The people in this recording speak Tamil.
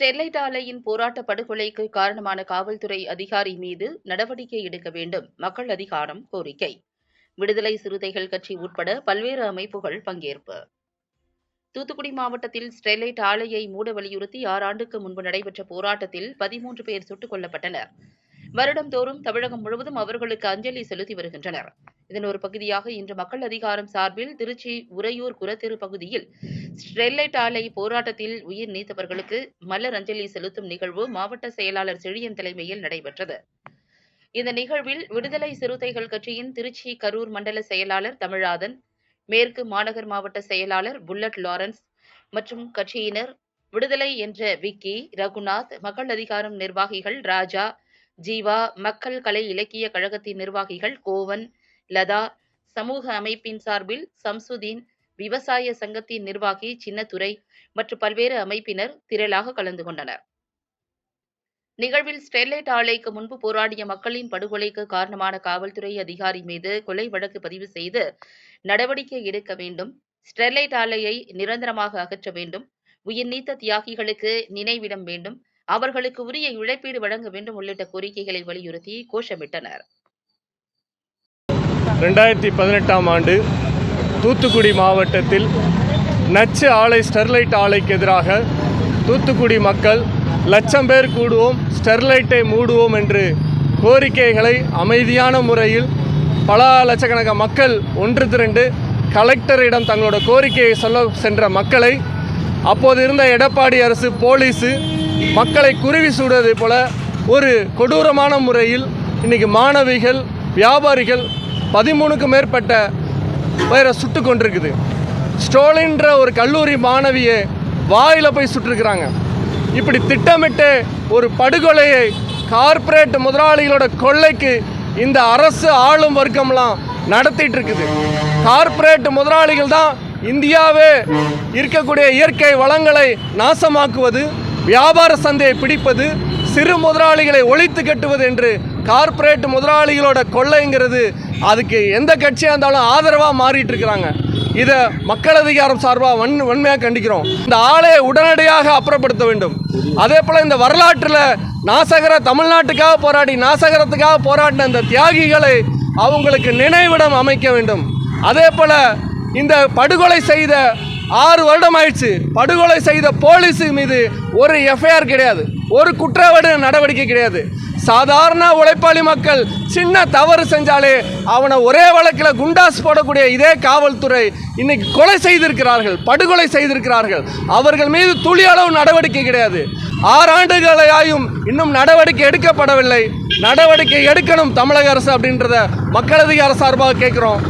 ஸ்டெர்லைட் ஆலையின் போராட்ட படுகொலைக்கு காரணமான காவல்துறை அதிகாரி மீது நடவடிக்கை எடுக்க வேண்டும் மக்கள் அதிகாரம் கோரிக்கை. விடுதலை சிறுத்தைகள் கட்சி உட்பட பல்வேறு அமைப்புகள் பங்கேற்பு. தூத்துக்குடி மாவட்டத்தில் ஸ்டெர்லைட் ஆலையை மூட வலியுறுத்தி ஆறு ஆண்டுக்கு முன்பு நடைபெற்ற போராட்டத்தில் பதிமூன்று பேர் சுட்டுக் கொல்லப்பட்டனர். வருடம்தோறும் தமிழகம் முழுவதும் அவர்களுக்கு அஞ்சலி செலுத்தி வருகின்றனர். இதன் ஒரு பகுதியாக இன்று மக்கள் அதிகாரம் சார்பில் திருச்சி உறையூர் குரத்தெரு பகுதியில் ஸ்டெர்லைட் ஆலை போராட்டத்தில் உயிர் நீத்தவர்களுக்கு மலர் அஞ்சலி செலுத்தும் நிகழ்வு மாவட்ட செயலாளர் செழியன் தலைமையில் நடைபெற்றது. இந்த நிகழ்வில் விடுதலை சிறுத்தைகள் கட்சியின் திருச்சி கரூர் மண்டல செயலாளர் தமிழாதன் மேற்கு மாநகர் மாவட்ட செயலாளர் புல்லட் லாரன்ஸ் மற்றும் கட்சியினர் விடுதலை என்ற விக்கி ரகுநாத் மக்கள் அதிகாரம் நிர்வாகிகள் ராஜா ஜீவா மக்கள் கலை இலக்கிய கழகத்தின் நிர்வாகிகள் கோவன் லதா சமூக அமைப்பின் சார்பில் சம்சுதீன் விவசாய சங்கத்தின் நிர்வாகி சின்னத்துறை மற்றும் பல்வேறு அமைப்பினர் திரளாக கலந்து கொண்டனர். நிகழ்வில் ஸ்டெர்லைட் ஆலைக்கு முன்பு போராடிய மக்களின் படுகொலைக்கு காரணமான காவல்துறை அதிகாரி மீது கொலை வழக்கு பதிவு செய்து நடவடிக்கை எடுக்க வேண்டும் ஸ்டெர்லைட் ஆலையை நிரந்தரமாக அகற்ற வேண்டும் உயிர் நீத்த தியாகிகளுக்கு நினைவிடம் வேண்டும் அவர்களுக்கு உரிய இழப்பீடு வழங்க வேண்டும் உள்ளிட்ட கோரிக்கைகளை வலியுறுத்தி கோஷமிட்டனர். ரெண்டாயிரத்தி பதினெட்டாம் ஆண்டு தூத்துக்குடி மாவட்டத்தில் நச்சு ஆலை ஸ்டெர்லைட் ஆலைக்கு எதிராக தூத்துக்குடி மக்கள் லட்சம் பேர் கூடுவோம் ஸ்டெர்லைட்டை மூடுவோம் என்று கோரிக்கைகளை அமைதியான முறையில் பல லட்சக்கணக்கான மக்கள் ஒன்று திரண்டு கலெக்டரிடம் தங்களோட கோரிக்கையை சொல்ல சென்ற மக்களை அப்போது இருந்த எடப்பாடி அரசு போலீஸு மக்களை குருவி சூடுவதை போல ஒரு கொடூரமான முறையில் இன்றைக்கி மாணவிகள் வியாபாரிகள் பதிமூணுக்கு மேற்பட்ட பேரை சுட்டு கொண்டிருக்குது. ஸ்டோலின்ற ஒரு கல்லூரி மாணவியை வாயில் போய் சுட்டிருக்கிறாங்க. இப்படி திட்டமிட்டு ஒரு படுகொலையை கார்ப்பரேட் முதலாளிகளோட கொள்ளைக்கு இந்த அரசு ஆளும் வர்க்கம்லாம் நடத்திட்டு இருக்குது கார்ப்பரேட் முதலாளிகள் தான் இந்தியாவே இருக்கக்கூடிய இயற்கை வளங்களை நாசமாக்குவது வியாபார சந்தையை பிடிப்பது சிறு முதலாளிகளை ஒழித்து கட்டுவது என்று கார்ப்பரேட் முதலாளிகளோட கொள்ளைங்கிறது அதுக்கு எந்த கட்சியாக இருந்தாலும் ஆதரவாக மாறிட்டு இருக்கிறாங்க. இதை மக்கள் அதிகாரம் சார்பாக வன் வன்மையாக கண்டிக்கிறோம். இந்த ஆலையை உடனடியாக அப்புறப்படுத்த வேண்டும். அதே போல் இந்த வரலாற்றில் நாசகர தமிழ்நாட்டுக்காக போராடி நாசகரத்துக்காக போராடின இந்த தியாகிகளை அவங்களுக்கு நினைவிடம் அமைக்க வேண்டும். அதே போல் இந்த படுகொலை செய்த ஆறு வருடம் ஆயிடுச்சு படுகொலை செய்த போலீஸ் மீது ஒரு எஃப்ஐஆர் கிடையாது. ஒரு குற்றவாளி நடவடிக்கை கிடையாது. சாதாரண உழைப்பாளி மக்கள் சின்ன தவறு செஞ்சாலே அவனை ஒரே வழக்கில் குண்டாஸ் போடக்கூடிய இதே காவல்துறை இன்னைக்கு கொலை செய்திருக்கிறார்கள் படுகொலை செய்திருக்கிறார்கள். அவர்கள் மீது துளி அளவு நடவடிக்கை கிடையாது. ஆறு ஆண்டுகளாயும் இன்னும் நடவடிக்கை எடுக்கப்படவில்லை. நடவடிக்கை எடுக்கணும் தமிழக அரசு அப்படின்றத மக்களதிகார சார்பாக கேட்குறோம்.